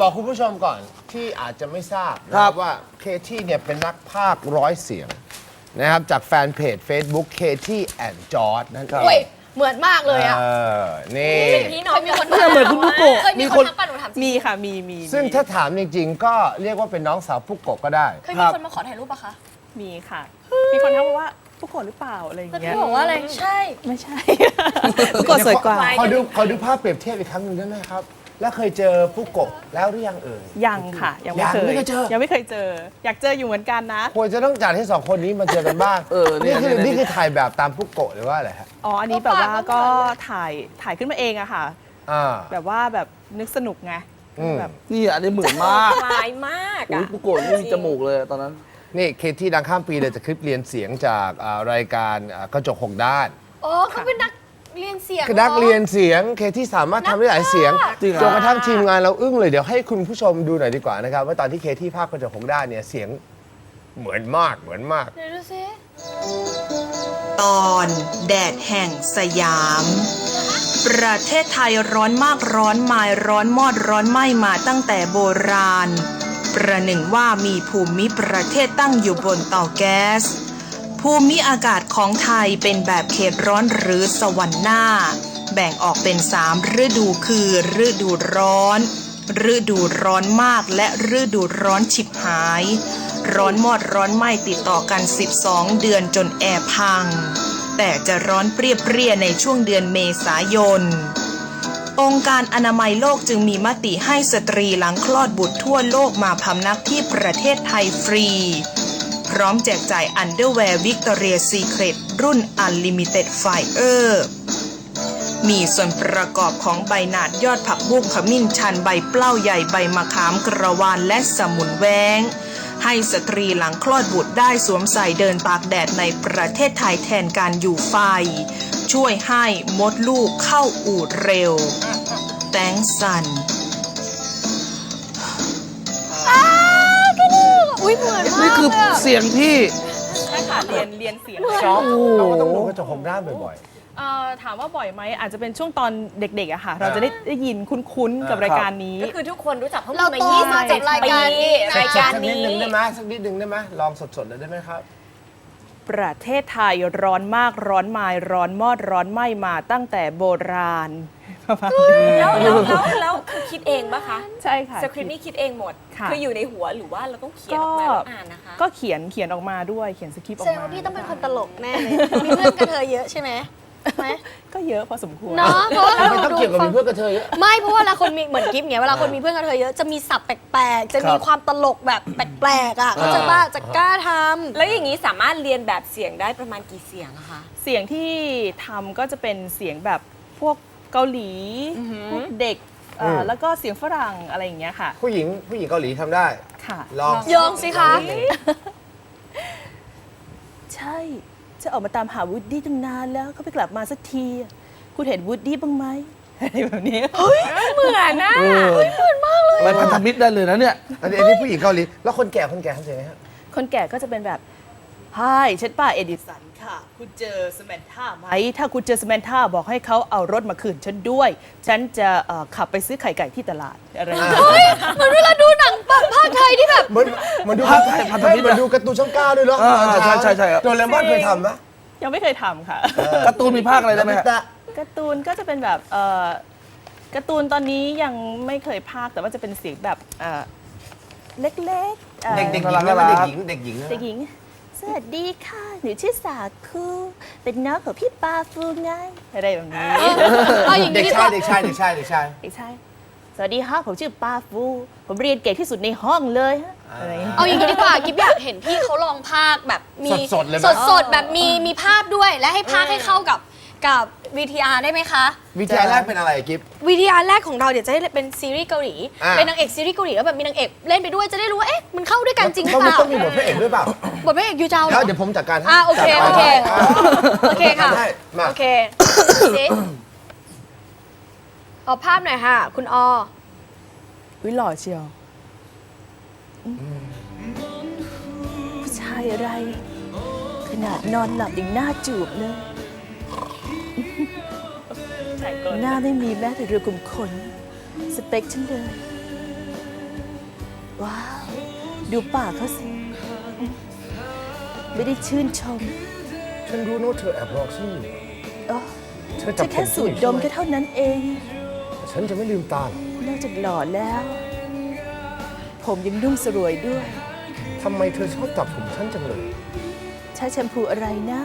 บอกคุณผู้ชมก่อนที่อาจจะไม่ทราบนะคครัรับบว่าเคที่เนี่ยเป็นนักพากย์ร้อยเสียงนะครับจากแฟนเพจ Facebook เคที่แอนจอร์ดนั่นเออุ้ยงเหมือนมากเลยอะเออนี่พี่น้องมีคนเหมือนคุณปุ๊กโกะเคยมีมีคคนนทักป่ะหนูถามจริงมีค่ะมีมีซึ่งมีถ้าถามจริงๆ ก็เรียกว่าเป็นน้องสาวผู้กบก็ได้ เคยมีคนมาขอถ่ายรูปปะคะมีค่ะ มีคนทักมาว่าผู้กดหรือเปล่าอะไรอย่างแล้วเงี้ยพี่บอกว่าอะไรใช่ ไม่ใช่ ผู้กดสวยกว่า ขอดูขอดูภาพเปรียบเทียบอีกครั้งหนึ่งได้ไหมครับ แล้วเคยเจอผู้กบแล้วหรือยังเอ่ย ยังค่ะ ยังไม่ยังเคยไม่เคยเจอ ยังไม่เคยเจอ อยากเจออยู่เหมือนกันนะ ควรจะต้องจัดให้สองคนนี้มาเจอกันบ้าง เออเนี่นี่ยคือเนี่ย นี่คือถ่ายแบบตามผู้กบหรือว่าอะไรฮะอ๋อ อันนี้แบบว่าก็ถ่ายถ่ายขึ้นมาเองอะค่ะ อ่า แบบว่าแบบนึกสนุกไงอืม แบบ นี่อันนี้เหมือนมากคล้ายมากอุ้ยอะปุ๊กโกะนี่มีจมูกเลยตอนนั้น นี่เคที่ดังข้ามปีเลยจากคลิปเรียนเสียงจากอ่ารายการอ่ากระจกหกด้านอ๋อเขาเป็นนัก เรียนเสียงคือนักเรียนเสียงเคที่สามารถทำได้หลายเสียงจริงเหรอ จนกระทั่งทีมงานเราอึ้งเลยเดี๋ยวให้คุณผู้ชมดูหน่อยดีกว่านะครับว่าตอนที่เคที่ภาคกระจกหกด้านเนี่ยเสียงเหมือนมากเหมือนมาก เดี๋ยวดูซิตอนแดดแห่งสยาม ประเทศไทยร้อนมากร้อนมายร้อนมอดร้อนไหม้มาตั้งแต่โบราณ ประหนึ่งว่ามีภูมิประเทศตั้งอยู่บนเตาแก๊ส ภูมิอากาศของไทยเป็นแบบเขตร้อนหรือสวรรค์หน้า แบ่งออกเป็นสามฤดูคือ ฤดูร้อน ฤดูร้อนมากและฤดูร้อนฉิบหาย ร้อนมอดร้อนไหม้ติดต่อกัน 12 เดือนจนแอร์พัง แต่จะร้อนเปรี้ยๆในช่วงเดือนเมษายนองค์การอนามัยโลกจึงมีมติให้สตรีหลังคลอดบุตรทั่วโลกมาพำนักที่ประเทศไทยฟรี พร้อมแจกจ่ายอันเดอร์แวร์วิกตอเรียซีเครตรุ่น Unlimited Fire มีส่วนประกอบของใบหนาดยอดผักบุ้งขมิ้นชันใบเปล้าใหญ่ใบมะขามกระวานและสมุนแวงให้สตรีหลังคลอดบุตรได้สวมใส่เดินตากแดดในประเทศไทยแทนการอยู่ไฟ ช่วยให้มดลูกเข้าอูดเร็ว แตงสัน ยเหมือนมากนี่คือเลยะเสียงที่ใช่ค่ะเรียนเรียนเสียงชอบเราก็ต้องดูกระจกหกด้านบ่อย เอ่อถามว่าบ่อยไหมอาจจะเป็นช่วงตอนเด็กๆอะค่ะ เราจะได้ได้ยินคุ้นๆกับอ่ารายการนี้ ก็คือทุกคนรู้จักเขาเรามาโตมาจากรายการนี้ๆรายการสักนิดนี้นึงได้ไหมสักนิดนึงได้ไหมลองสดๆเลยได้ไหมครับ ประเทศไทยร้อนมากร้อนมายร้อนมอดร้อนไหม้มาตั้งแต่โบราณประมาณนี้แล้วแล้วแล้วแล้วคือ คิดเองปะคะใช่ค่ะ สคริปต์นี่คิดเองหมดค่ะ คืออยู่ในหัวหรือว่าเราต้องเขียนออกมาแล้วอ่านนะคะ ก็เขียนเขียนออกมาด้วยเขียนสคริปต์อแสอดกงมาว่าพี่ต้องเป็นคนตลกแน่เลย มีเพื่อนกระเทยเยอะใช่ไหมไหมก็เยอะพอสมควร เนาะ เพราะว่าทำไมต้องเกี่ยวกับมีเพื่อนกระเทยเยอะ ไม่ เพราะว่าเวลาคนมีเหมือนกิฟต์เงี้ย เวลาคนมีเพื่อนกระเทยเยอะ จะมีศัพท์แปลกๆ จะมีครับความตลกแบบแปลกๆอะเขาใจะว่าจะกล้าทำ แล้วอย่างนี้สามารถเรียนแบบเสียงได้ประมาณกี่เสียงอะคะ เสียงที่ทำก็จะเป็นเสียงแบบพวกเกาหลีพวกเด็ก เอ่ออม แล้วก็เสียงฝรั่งอะไรอย่างเงี้ยค่ะ ผู้หญิงผู้หญิงเกาหลีทำได้ ค่ะลองยองสิคะลองนิดนึงใช่จะออกมาตามหาวูดดี้ตั้งนานแล้วเขาไปกลับมาสักที คุณเห็นวูดดี้บ้างไหมอะไรแบบนี้เหมือนนะเออไปพันธมิตรได้เลยนะเนี่ย อันนี้อันนี้ผู้หญิงเกาหลี แล้วคนแก่คนแก่ทำเสียงไงฮะ คนแก่ก็จะเป็นแบบ ฮายฉันป้าเอดิสันค่ะ คุณเจอสแมนท่าไหมถ้าคุณเจอสแมนท่าบอกให้เขาเอารถมาคืนฉันด้วย ฉันจะเอ่อขับไปซื้อไข่ไก่ที่ตลาดอะไรอย่างเงี้ย เฮ้ยเหมือนเวลาดูหนังภาคไทยที่แบบ เหมือนเหมือนดูภาพถ่ายพันธมิตรเหมือนดูการ์ตูนช่องเก้าด้วยเนาะอ่าใช่ใช่ใช่ครับ โดเรมอนเคยทำไหมยังไม่เคยทำค่ะ การ์ตูนมีภาคอะไรได้ไหมฮะ การ์ตูนก็จะเป็นแบบเอ่อการ์ตูนตอนนี้ยังไม่เคยพากย์แต่ว่าจะเป็นเสียงแบบเอ่อเล็กๆเอ่อเด็กเด็กหญิงน่ารันะกเด็กหญิงเด็กหญิงนะ เด็กหญิงส วัสดีค่ะ หนูชื่อสาคู เป็นน้องของพี่ปาฟูไงอะไรแบบนี้เอาอย่างเด็นี้กดีกชายว่าเด็กชายเด็กชายเด็กชาย ไม่ใช่ สวัสดีค่ะผมชื่อปาฟู ผมเรียนเก่งที่สุดในห้องเลยฮะอะไรอย่างเงี้ยเอาอย่างนี้ดีกว่ากิฟอยากเห็นพี่เขาลองภาคแบบมีสดๆเลยไหม สดๆแบบมีมีภาพด้วยและให้ภาคให้เข้ากับ กับ VTR ได้ไหมคะ วิทยาแรกเป็นอะไรกิฟ VTR แรกของเราเดี๋ยวจะได้เป็นซีรีส์เกาหลี อ่า เป็นนางเอกซีรีส์เกาหลีแล้วแบบมีนางเอกเล่นไปด้วยจะได้รู้ว่าเอ๊ะมันเข้าด้วยกันจริงหรือต้องเปมีล่าต้องมีบทพระเอกด้วยเปล่าบทพระเอกยูเจ้าเหรแล้อวเดี๋ยวผมจัดการให้อ่าโอเคจัดโอเคไปอ่า โอเคค่ะได้มา โอเคสิเอาภาพหน่อยค่ะ คุณอวิหล่อเชียวผู้ชายอะไร ขนาดนอนหลับยังหน้าจูบเลย หน้าไม่มีแม้แต่เรือกลุ่มขน สเปคฉันเลย ว้าว ดูปากเขาสิ ไม่ได้ชื่นชมฉันรู้นะว่าเธอแอบหลอกฉันอยู่เอ้อเธอจับจะผแค่มสูดดมก็เท่านั้นเองฉันจะไม่ลืมตาหรอกนอกจากหล่อแล้ว ผมยังนุ่มสรวยด้วย ทำไมเธอชอบจับผมฉันจังเลย ใช้แชมพูอะไรนะ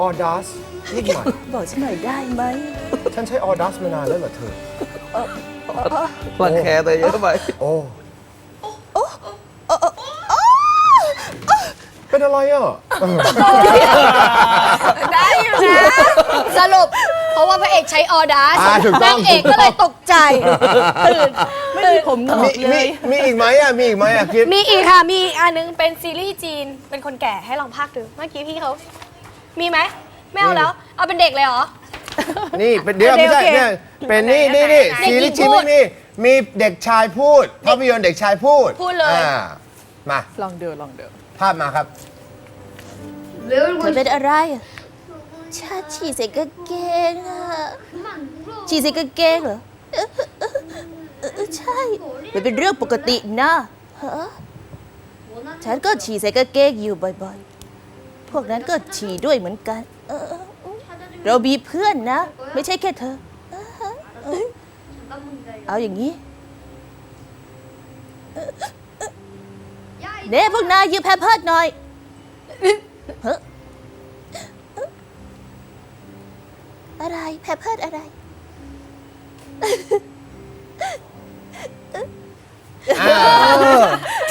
ออดัสนิดหน่อยบอกฉันหน่อยได้ไหมฉันใช้ออดัสมานานแล้วเหรอเธอ รังแคแต่เยอะไปโอ้เป็นอะไรอะได้อยู่นะ สรุป เพราะว่าพระเอกใช้ออดัสอ่าถูกต้องนางเอกก็เลยตกใจ ตื่น ไม่มีผมงอมีกเลมีย มีอีกไหมอะ มีอีกไหมอะคิด มีอีกค่ะ มีอีกอันนึงเป็นซีรีส์จีน เป็นคนแก่ให้ลองพากย์ดู เมื่อกี้พี่เขา มีไหมไม่เอาแล้ว เอาเป็นเด็กเลยเหรอ นี่เป็นเดี๋ยวโอเคไม่ใช่โอเคเนี่ยเป็นนี่นี่นี่เด็กซีหญิรีงส์จีนพูดไม่มีมีเด็กชายพูดภาพยนตร์เด็กชายพูดพูดเลย อ่ามาลองเดินลองเดินภาพมาครับเธอเป็นอะไรอะชาฉี่ใส่กางเกงอะฉี่ใส่กางเกงเหรอเออเออเออเออใช่มันเป็นเรื่องปกตินะฮะฉันก็ฉี่ใส่กางเกงอยู่บ่อยๆ พวกนั้นก็ฉี่ด้วยเหมือนกันเออเออเออเรามีเพื่อนนะ ไม่ใช่แค่เธอ เออเออเอาอย่างนี้เออเออเน่พวกนายยืมแพมเพิร์ดหน่อยเฮ้ออะไรแพมเพิร์ดอะไร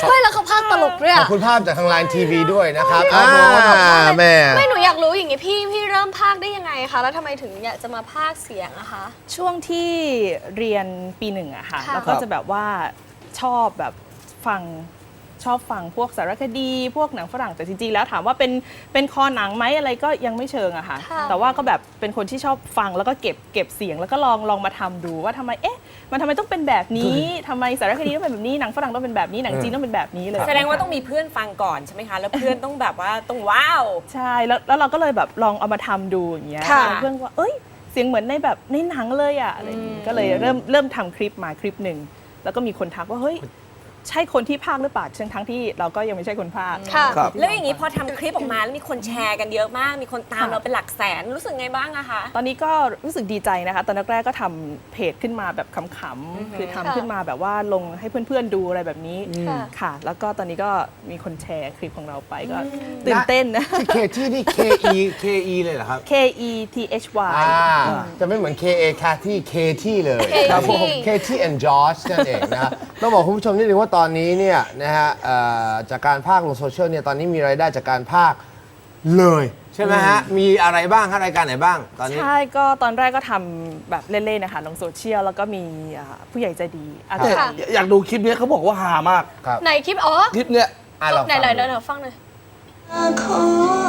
ไม่แล้วเขาพากย์ ตลกด้วยขออะบคุณภาพจากทางไลน์ทีวีด้วยนะครับครับผมอ่าแม่ ไม่หนูอยากรู้อย่างงี้พี่พี่เริ่มพากย์ได้ยังไงคะ แล้วทำไมถึงอยากจะมาพากย์เสียงอะคะ ช่วงที่เรียนปีหนึ่งอะค่ะ ค่ะ แล้วก็จะแบบว่าชอบแบบฟัง ชอบฟังพวกสารคดี พวกหนังฝรั่งแต่จริงๆแล้วถามว่าเป็นเป็นคอหนังไหมอะไรก็ยังไม่เชิงอะค่ะ ค่ะแต่ว่าก็แบบเป็นคนที่ชอบฟังแล้วก็เก็บเก็บเสียงแล้วก็ลองลองมาทำดูว่าทำไมเอ๊ะ มันทำไมต้องเป็นแบบนี้ ทำไมสารคดีต้องเป็นแบบนี้หนังฝรั่งต้องเป็นแบบนี้หนังจีนต้องเป็นแบบนี้เลย แสดงว่าต้องมีเพื่อนฟังก่อนใช่ไหมคะ แล้วเพื่อนต้องแบบว่าต้องว้าว ใช่แล้วแล้วเราก็เลยแบบลองเอามาทำดูอย่างเงี้ยค่ะแล้วเพื่อนว่าเอ้ยเสียงเหมือนในแบบในหนังเลยอะอะไรอย่างงี้ก็เลยเริ่มเริ่มทำคลิปมาคลิปหนึ่งแล้วก็มีคนทักว่าเฮ้ย ใช่คนที่พากย์หรือเปล่าทั้งทั้งที่เราก็ยังไม่ใช่คนพากย์ค่ะ ครับ แล้วอย่างนี้พอทำคลิปออกมาแล้วมีคนแชร์กันเยอะมาก มีคนตามค่ะ เราเป็นหลักแสนรู้สึกไงบ้างอะคะ ตอนนี้ก็รู้สึกดีใจนะคะ ตอนแรกๆก็ทำเพจขึ้นมาแบบขำๆคือทำค่ะ ขึ้นมาแบบว่าลงให้เพื่อนๆดูอะไรแบบนี้ค่ะ ค่ะ แล้วก็ตอนนี้ก็มีคนแชร์คลิปของเราไปก็ตื่นเต้นนะ ที่เคที่นี่ K E K E เลยเหรอครับ K E T H Y อ่าจะไม่เหมือน K A คาที่ K ที่เลย Katie ครับผม K ที่ and George นั่นเองนะฮะต้องบอกคุณผู้ชมนิดนึงว่าตอนนี้เนี่ยนะฮะเอ่อจากการภาคลงโซเชียลเนี่ยตอนนี้มีรายได้จากการภาคเลย ใช่ไหมฮะ มีอะไรบ้างฮะรายการไหนบ้างตอนนี้ ใช่ก็ตอนแรกก็ทำแบบเล่นๆนะคะลงโซเชียลแล้วก็มีอ่าผู้ใหญ่ใจดีอาครัจาบรย์อยากดูคลิปเนี้ยเขาบอกว่าฮามาก ครับไหนคลิป อ๋อคลิปเนี้ย อะเราไหนฟัง ไหนดูเดี๋ยวเดี๋ยวฟังหน่อย ขอ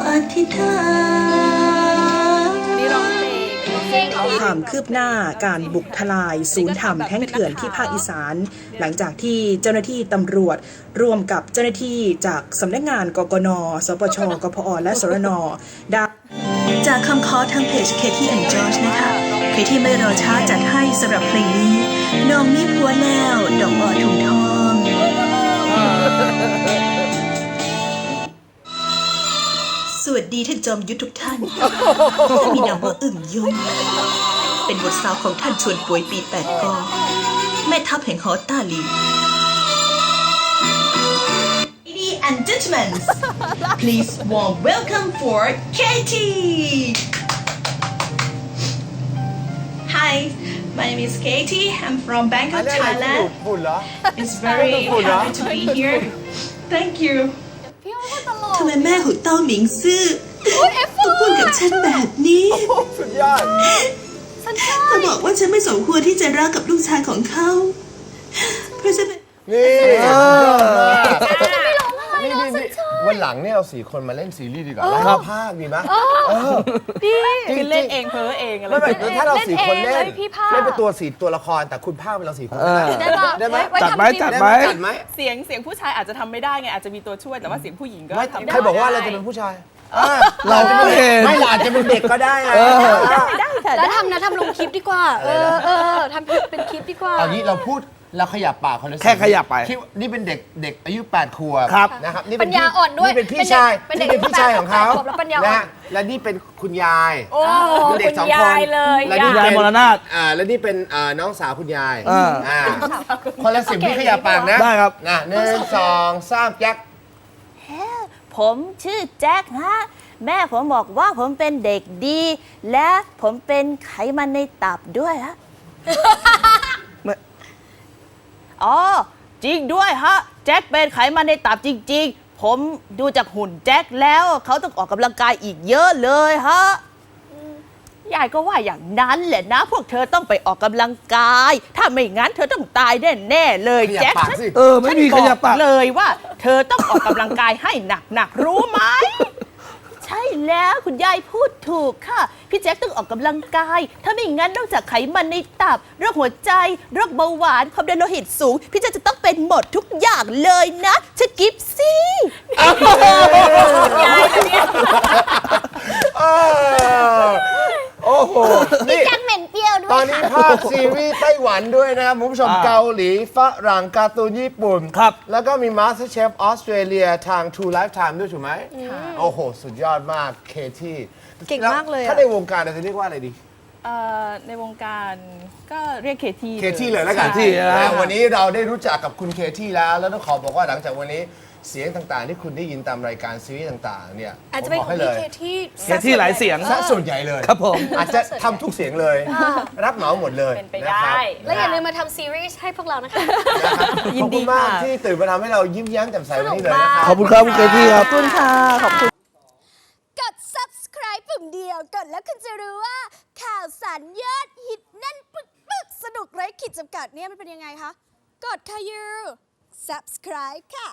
อธิษฐาน นี่ร้องเพลง ความคืบหน้าการบุกทลายศูนย์ธรรมแท่งเถื่อนที่ภาคอีสาน หลังจากที่เจ้าหน้าที่ตำรวจ ร่วมกับเจ้าหน้าที่จากสำนักงานกกน สปช กพอ และสรนได้จากคำขอทางเพจ Katie and George นะคะ Katie ไม่รอช้าจัดให้สำหรับเพลงนี้น้องมีผัวแล้ว ดอกอ่อถุงทอง สวัสดีท่านจอมยุทธทุกท่านมีนามว่าอึ่งยงเป็นบทสาวของท่านชวนป่วยปีแปดกอแม่ทัพแห่งหอต้าหลิว Ladies and gentlemen please warm welcome for Katie Hi my name is Katie I'm from อัน Bangkok นี้อะไรที่ดู Thailand ดฝุ่นเหรอ It's very Wonderful, huh? happy to be here Thank you พี่ว่าตลก ทำไมแม่ของเต้าหมิงซื่อโอ้ยเอฟต้องพูดกับฉันแบบนี้สุดยอดสันชาเธอบอกว่าฉันไม่สมควรที่จะรักกับลูกชายของเขา เพราะฉะนั้นนี่สุดยอดมากไม่ร้องอะไรนี่เลยนี่สัน นี่ชาวันหลังเนี่ยเราสี่คนมาเล่นซีรีส์ดีกว่าแล้วให้ภาคดีไหมเออ ดีคือเล่นเองเพ้อเองอะไรไม่แบบไม่นี้ถ้าเราสี่คนเล่เล่นนเองเลยพี่ภาคเล่นเป็นตัวสี่ตัวละครแต่คุณภาคเป็นเราสี่คนเออได้ปะได้ไหมว้จัดไหมทำคลิปจัดได้ไหไหมมจัดไหมเสียงเสียงผู้ชายอาจจะทำไม่ได้ไงอาจจะมีตัวช่วยแต่ว่าเสียงผู้หญิงก็ไม่ทำได้ใครบอกว่าเราจะเป็นผู้ชายอ่าเราก็ไม่เห็นไม่เราอาจจะเป็นเด็กก็ได้นะได้ค่ะ แล้วทำนะทำลงคลิปดีกว่า เออเออทำเป็นคลิปดีกว่า เอางี้เราพูด แล้วขยับปากคนละแค่ขยับไปคิดว่านี่เป็นเด็กเด็กอายุ8ขวบครับนะครับนี่เป็ปัญญาอ่อนด้วยนี่เป็นพี่เป็นเด็กชายเป็นเด็กนี่เป็นพี่ชายของเขาแปดขวบแล้วปัญญาอ่อน นะฮะและนี่เป็นคุณยาย โอ้เป็นเด็กคุณสองยาคนยเลยและนี่ยายเป็นมรณาถอ่าและนี่เป็นอ่าน้องสาวคุณยายอ่า อ่าคนละสิบที่ขยับปากนะได้ครับ นะหนึ่งสองสามแจ็คผมชื่อแจ็คฮะ แม่ผมบอกว่าผมเป็นเด็กดี และผมเป็นไขมันในตับด้วยฮะไม่ อ๋อ จริงด้วยฮะ แจ็คเป็นไขมันในตับจริง ๆ ผมดูจากหุ่นแจ็คแล้วเขาต้องออกกำลังกายอีกเยอะเลยฮะ ยายก็ว่าอย่างนั้นแหละนะ พวกเธอต้องไปออกกำลังกาย ถ้าไม่งั้นเธอต้องตายแน่ๆเลยขยับแจ็คปากฉันสิ เออไม่มีขยับปาก เลยว่า เธอต้องออกกำลังกายให้หนักๆรู้ไหมใช่แล้วคุณยายพูดถูกค่ะ พี่แจ็คต้องออกกำลังกาย ถ้าไม่งั้นนอกจากไขมันในตับโรคหัวใจโรคเบาหวานความดันโลหิตสูง พี่แจ็คจะต้องเป็นหมดทุกอย่างเลยนะชะกิฟซี่เออโอ้โหนี่แจ็ค เหม็นเปรี้ยวด้วยตอนนี้ภาคซีรีส์ไต้หวันด้วยนะครับคุณผู้ชมอ่าเกาหลีฝรั่งการ์ตูนญี่ปุ่น ครับ แล้วก็มี Master Chef ออสเตรเลียทาง True Lifetime ด้วยถูกไหมโอ้โห สุดยอดมากเคที่เก่งมากเลยอะ ถ้าในวงการเราจะเรียกว่าอะไรดี เอ่อในวงการก็เรียกเคทีเคที่เลยแล้วกันเคที่นะนะวันนี้เราได้รู้จักกับคุณเคที่แล้ว แล้วต้องขอบอกว่าหลังจากวันนี้ เสียงต่างๆ ที่คุณได้ยินตามรายการซีรีส์ต่างๆเนี่ยอาจจะผเป็นมบขกองให้เลพี่ยเคที่แค่ที่หลายเสียง ซะส่วนใหญ่เลยครับผม อาจจะทำทุกเสียงเลย รับเหมาหมดเลยเป็นไปะครับได้และอย่าลืมมาทำซีรีส์ให้พวกเรานะคะ นะครับยิขนอบดีคุณมากค่ะ ที่ตื่นมาทำให้เรายิ้มแย้มแจ่มใสวันนี้เลยนะครับ ขอบคุณครับคุณเคที่ครับ ขอบคุณค่ะ ขอบคุณ กด subscribe ปุ่มเดียว กดแล้วคุณจะรู้ว่า ข่าวสารยอดฮิตแนั่นปึกปึกสนุกไร้ขีดจำกัดเนี่ยมันเป็นยังไงคะ กดค่ะยู subscribe ค่ะ